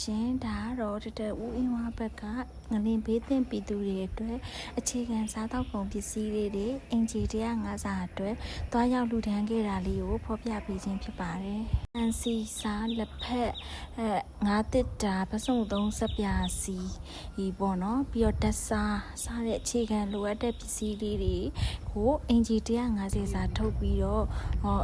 ရှင်ဒါကတော့တတဦးအင်းဝါဘက်ကငလင်ဘေးသင့်ပြည်သူတွေအတွက်အခြေခံစားတောက်ကုန်ပစ္စည်းတွေတွေအင်ဂျီ150အတွက်တွားရောက်လူဒန်းခဲ့တာလေးကိုဖော်ပြပေးခြင်းဖြစ်ပါတယ်။အန်စီစာလက်ဖက်အဲငါးတစ်တာပစုံသုံးစက်ပြာစီဒီပေါ့နော်ပြီးတော့တက်စားစားတဲ့အခြေခံလိုအပ်တဲ့ပစ္စည်းလေးတွေကိုအင်ဂျီ150စာထုတ်ပြီးတော့ဟော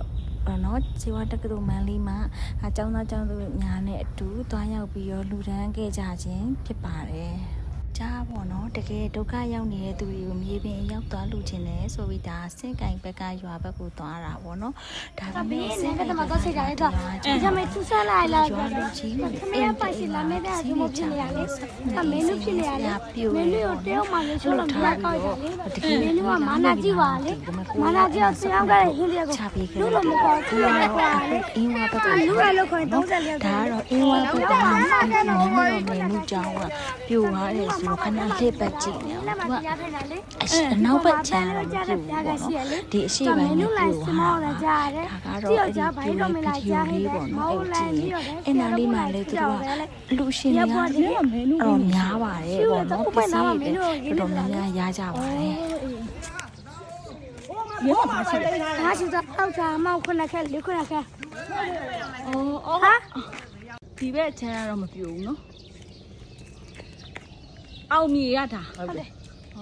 နော်ခြေဝါတက္ကသိုလ်မန္တလေးမှာအကျောင်းသားကျောင်းသူများနဲ့အတူတွားရောက်ပြီးတော့လူဒန်းခဲ့ကြခြင်းဖြစ်ပါတယ် ကြားပေါ့နော်တကယ်ဒုက္ခရောက်နေတဲ့သူတွေကိုမြေပြင်ရောက်သွားလူချင်းတယ်ဆိုပြီးဒါဆင့်ကင်ဘက်ကရွာဘက်ကိုသွားတာပေါ့နော်ဒါပေမဲ့ဆင့်ကင်ဘက်ကသွားချိန်တိုင်းတော့ဒီကမဲ့သူဆက်လိုက်လာရွာလူချင်းမင်းပိုင်စီလာမဲ့တဲ့အမှုဖြစ်နေရလေအမင်းလူဖြစ်နေရလေမင်းလူကိုတယောက်မှလည်းချိုးလို့မရတော့လေမင်းလူကမာနာကြည့်ပါလေမာနာကြည့်ဆရာကလည်းဟင်းလေးကိုလူလိုမပေါ်ကြည့်ရတာလေအင်းဝါဘက်ကလူကလောက်ခွင့်34ရောက်ဒါကတော့အင်းဝါဘက်ကမာနာကြည့်လို့မရဘူးကြောင်းကပြိုသွားတယ်ဆိုကိုခဏလှည့်ပတ်ကြည့်နေအောင်သူကအနောက်ဘက်ခြမ်းတော့ဖြစ်ဘူးပေါ့နော်ဒီအရှိပိုင်းကိုဟာဒါကတော့အဲ့ဒီဒီလိုလေးပေါ့နော်အဲ့ဒီအနာလေးမှလည်းသူကလူရှင်များတော့များပါတယ်ပေါ့နော်ပစ္စည်းတွေတော်တော်များများရကြပါတယ်ရောပါရှိတယ်။ဒါရှိတော့ထောက်ချာမောက်ခုနခက်လေးခုနခက်။အော်အော်။ဟာဒီဘက်ချမ်းကတော့မပြိုဘူးနော်။ အောင်မြေရတာဟုတ်တယ်ဩ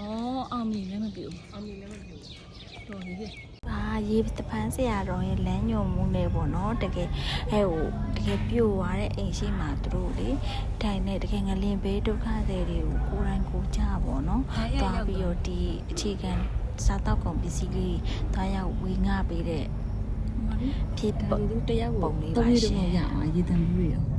အောင်မြေလည်းမပြိုဘူးအောင်မြေလည်းမပြိုဘူးတော်ပြီလေအာရေတပန်းဆရာတော်ရဲ့လမ်းညွန်မှုနဲ့ပေါ့နော်တကယ်အဲဟိုတကယ်ပြိုသွားတဲ့အိမ်ရှိမှသူတို့လေတိုင်နဲ့တကယ်ငလင်ဘေးဒုက္ခတွေတွေကိုကိုယ်တိုင်ကိုယ်ကြပေါ့နော်သွားပြီးတော့ဒီအခြေခံစားတောက်ကုန်ပစ္စည်းလေးသွားရောက်ဝေငှပေးတဲ့ဖြစ်ဒါပုံလူတယောက်ကိုပုံလေးပါသုံးရရှင်တော့ရအောင်ရေတံမှုတွေရော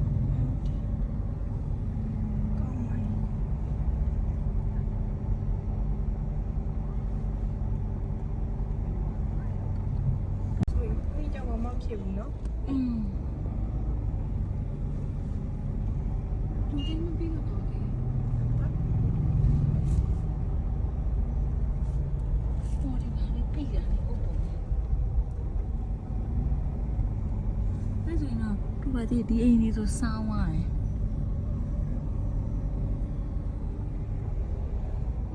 ဘာဒီဒီအိမ်ကြီးဆိုစောင်းသွားတယ်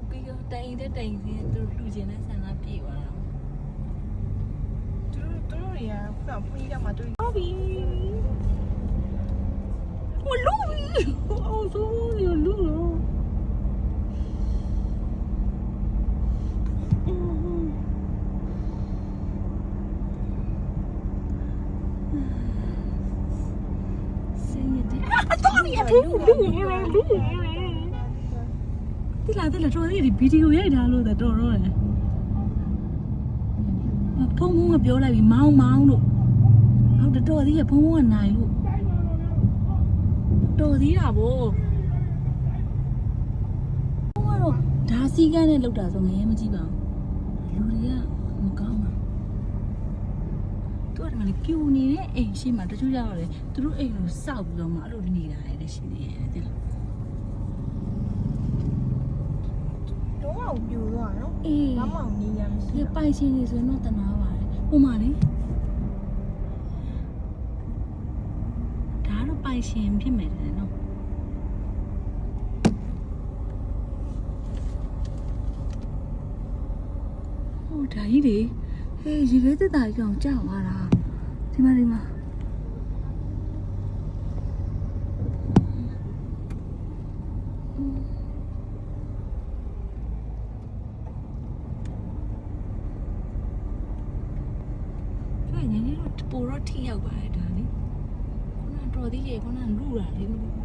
ပြီးတော့တိုင်တဲ့တိုင်စီသူလူကျင်တဲ့ဆန္ဒပြည့်သွားတာသူတို့သူတို့တွေကဖွင့်ဖွင့်ရမှာသူတို့ဟုတ်ပြီ ဒီလာတယ်တော်သေးဒီဗီဒီယိုရိုက်ထားလို့တော်တော်တယ်ဖုံဖုံကပြောလိုက်ပြီမောင်းမောင်းလို့ဟုတ်တယ်တော်သေးရဖုံဖုံကနိုင်လို့တော်သေးတာဗောဟိုကတော့ဓာစီကန်းနဲ့လောက်တာဆိုငရဲမကြည့်ပါဘူးလူတွေကမကောင်းပါသူကတကယ်ပြူနေတဲ့အိမ်ရှိမှတချို့ကြတော့လေသူတို့အိမ်ကိုစောက်ပြီးတော့မှအဲ့လိုနေတာလည်းရှိနေတယ်တဲ့လား က်ပြိုသွားနော်အေးဘာမှမနေရမရှိဒီပိုင်ရှင်နေဆိုရင်တော့တနာပါတယ်ဟိုမှာလေဒါတော့ပိုင်ရှင်ဖြစ်မယ်တဲ့နော်ဟိုဒါကြီးလေဟေးရေခဲတက်တာကြီးကောင်ကြောက်သွားတာဒီမှာဒီမှာ ကျွေးနေနေတော့ပိုတော့ထိရောက်ပါတယ်ဒါလေခုနတော်သေးရေခုနလူတာလေမလို့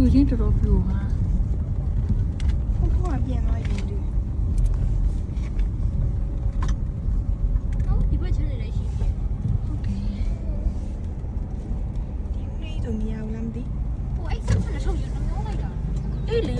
လူချင်းတော်တော်ပြိုပါဖုန်းဖုန်းကပြန်သွားရင်တွေ့ဒီဘက်ချမ်းနေလိုက်ရှိတယ်ဟုတ်တယ်ဒီနေ့တို့နေရာဦးလားမသိဟိုအဲ့ဆက်ဆက်နဲ့ထုတ်ယူနှောင်းလိုက်တာအေးလေ